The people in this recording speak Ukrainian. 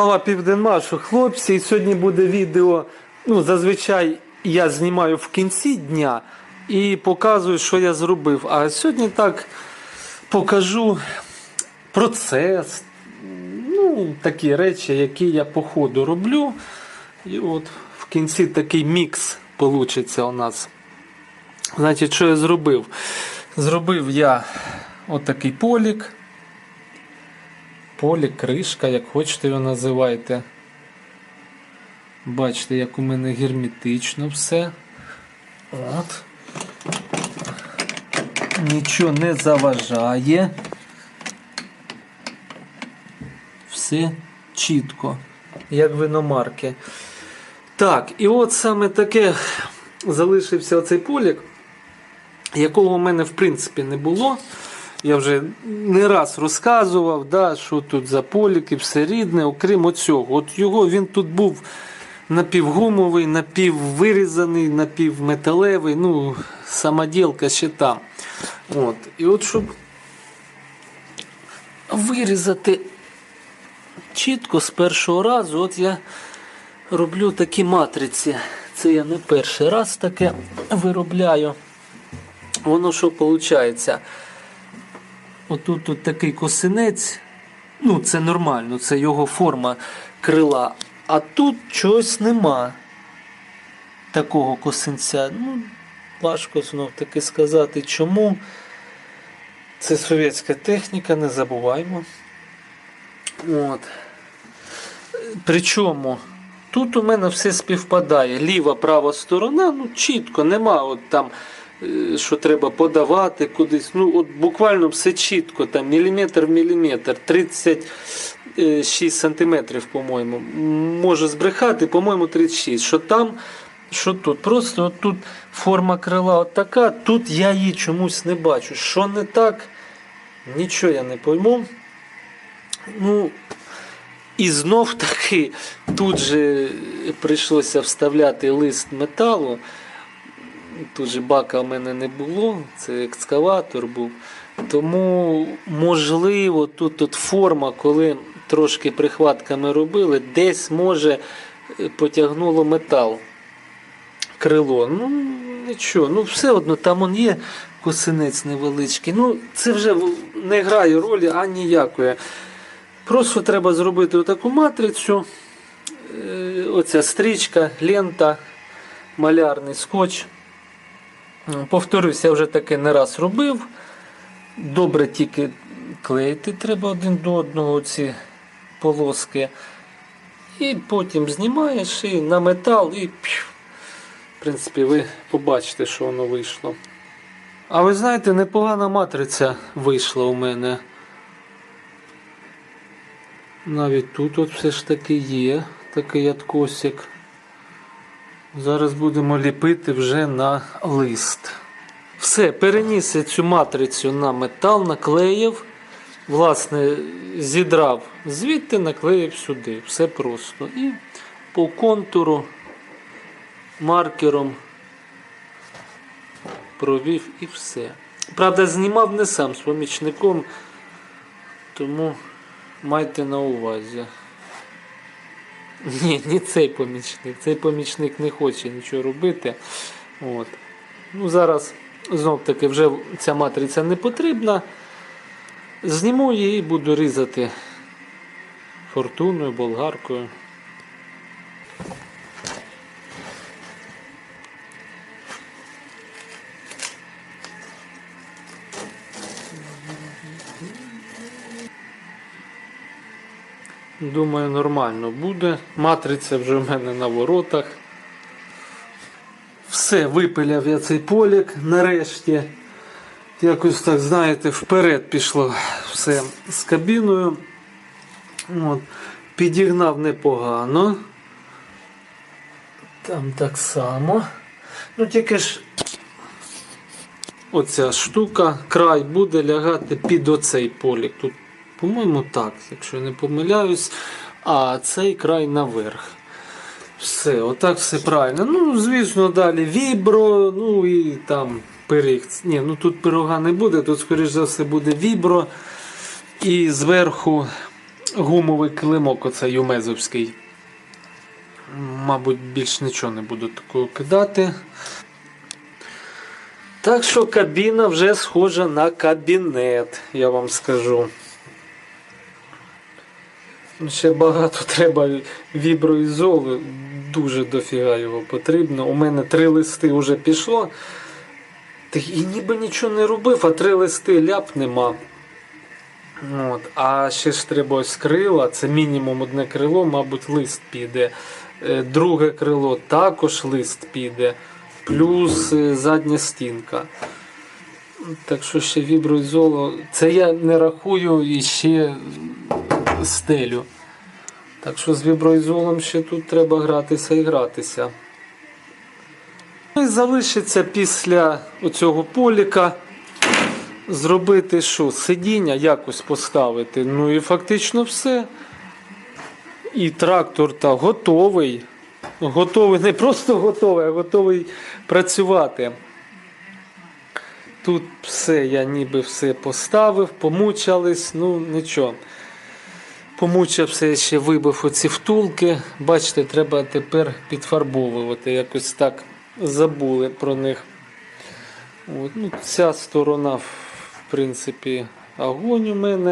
Слава Південмашу, хлопці, і сьогодні буде відео. Ну, зазвичай я знімаю в кінці дня і показую, що я зробив. А сьогодні так покажу процес, ну, такі речі, які я по ходу роблю. І от в кінці такий мікс вийде у нас. Значить, що я зробив? Зробив я отакий полік. Полі, кришка, як хочете його називайте. Бачите, як у мене герметично все. От. Нічого не заважає. Все чітко, як виномарки. Так, і от саме таке залишився оцей полік, якого у мене в принципі не було. Я вже не раз розказував, да, що тут за поліки, все рідне, окрім оцього. От його він тут був напівгумовий, напіввирізаний, напівметалевий, ну, самоділка ще там. От. І от щоб вирізати чітко з першого разу, от я роблю такі матриці. Це я не перший раз таке виробляю. Воно що виходить? Отут тут такий косинець. Ну, це нормально, це його форма крила. А тут чогось нема такого косинця. Ну, важко знов таки сказати, чому. Це совєтська техніка, не забуваймо. От. Причому тут у мене все співпадає. Ліва, права сторона, ну чітко, нема от там що треба подавати кудись. Ну, от буквально все чітко, там міліметр в міліметр, 36 сантиметрів, по-моєму. Можу збрехати, по-моєму, 36. Що там, що тут. Просто от тут форма крила от така, тут я її чомусь не бачу. Що не так, нічого я не пойму. Ну, і знов таки тут же прийшлося вставляти лист металу. Тут же бака в мене не було, це екскаватор був. Тому, можливо, тут, тут форма, коли трошки прихватками робили, десь може потягнуло метал. Крило. Ну, нічого, ну все одно там он є косинець невеличкий. Ну, це вже не грає ролі а ніякої. Просто треба зробити таку матрицю. Е, Оця стрічка, лента, малярний скотч. Повторюсь, я вже таке не раз робив. Добре тільки клеїти треба один до одного ці полоски. І потім знімаєш і на метал, і пів. В принципі, ви побачите, що воно вийшло. А ви знаєте, непогана матриця вийшла у мене. Навіть тут от все ж таки є такий откосик. Зараз будемо ліпити вже на лист. Все, переніс я цю матрицю на метал, наклеїв. Власне, зідрав звідти, наклеїв сюди. Все просто. І по контуру маркером провів і все. Правда, знімав не сам з помічником, тому майте на увазі. Ні, не цей помічник. Цей помічник не хоче нічого робити. От. Ну, Зараз знов таки вже ця матриця не потрібна. Зніму її і буду різати фортуною, болгаркою. Думаю, нормально буде. Матриця вже в мене на воротах. Все, випиляв я цей полік нарешті. Якось так, знаєте, вперед пішло все з кабіною. От. Підігнав непогано. Там так само. Ну тільки ж оця штука, край буде лягати під оцей полік. Тут, по-моєму, так, якщо я не помиляюсь, а цей край наверх. Все, отак все правильно. Ну, звісно, далі вібро, ну і там пиріг. Ні, ну тут пирога не буде, тут, скоріш за все, буде вібро. І зверху гумовий килимок, оцей юмезовський. Мабуть, більш нічого не буду такого кидати. Так що кабіна вже схожа на кабінет, я вам скажу. Ще багато треба вібро і віброізолу, дуже дофіга його потрібно. У мене три листи вже пішло. Так і ніби нічого не робив, а три листи ляп нема. От. А ще ж треба ось крила, це мінімум одне крило, мабуть, лист піде. Е, Друге крило також лист піде, плюс е, задня стінка. Так що ще віброізоло. Це я не рахую і ще стелю. Так що з віброізолом ще тут треба гратися і гратися. Ну і залишиться після оцього поліка зробити що? Сидіння якось поставити. Ну і фактично все. І трактор та готовий. Готовий, не просто готовий, а готовий працювати. Тут все, я ніби все поставив, помучались, ну нічого. Помучився, ще вибив оці втулки. Бачите, треба тепер підфарбовувати. Якось так забули про них. От, ну, ця сторона, в принципі, огонь у мене.